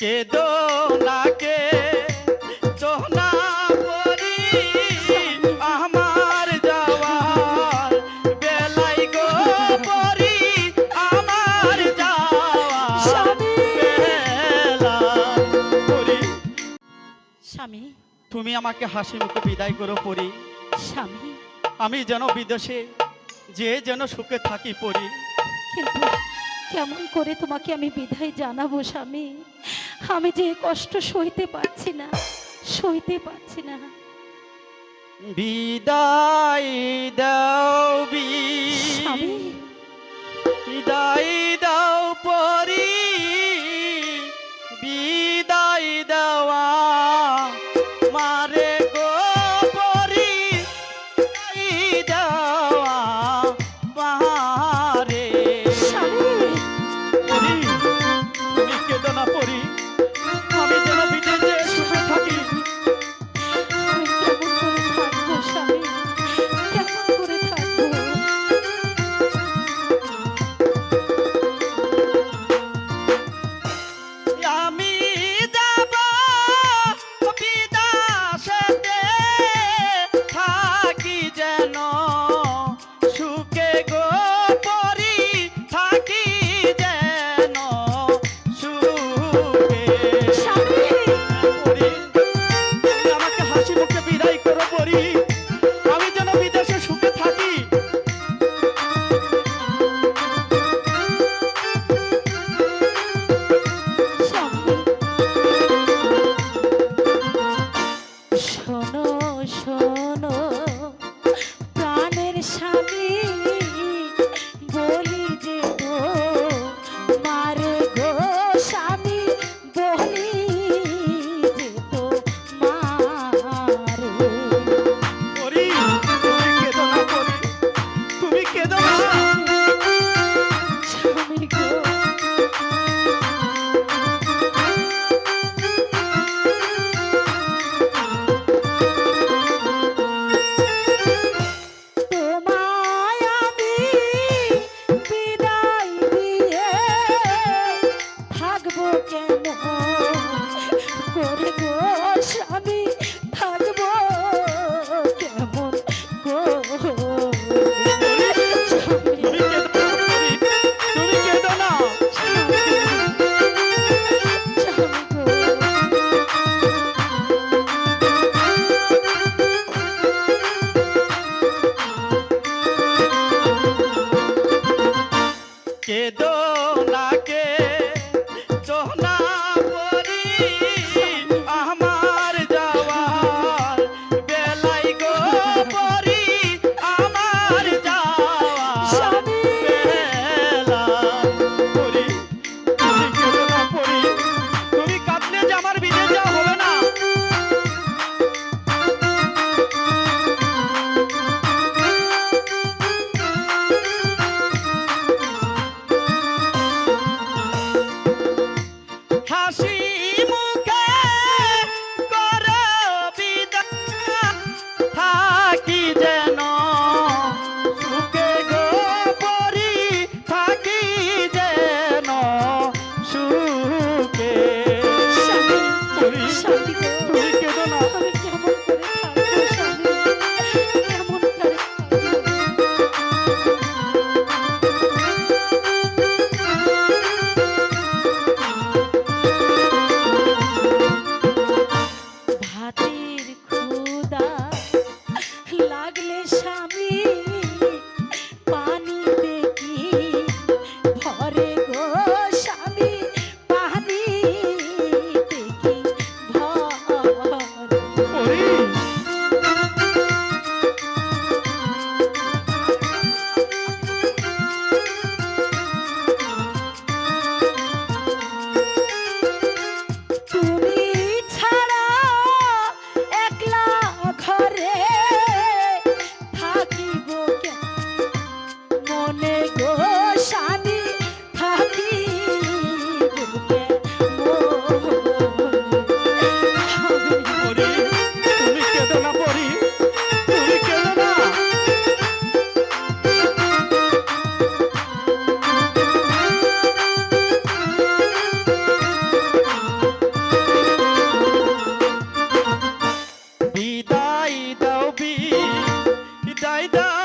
কেদো লাগে? চোহনা পরি আমার যাওয়ার বেলাই গো পরি আমার যাওয়ার বেলা স্বামী। তুমি আমাকে হাসি মুখে বিদায় করো পরি। স্বামী। আমি যেন বিদেশে যে যেন সুখে থাকি পড়ি কিন্তু কেমন করে তোমাকে আমি বিদায় জানাব স্বামী? আমি যে কষ্ট সইতে পারছি না সইতে পারছি না। বিদায় দাও বিদায় শোন quedó.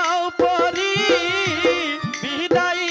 দাও পরি বিদায়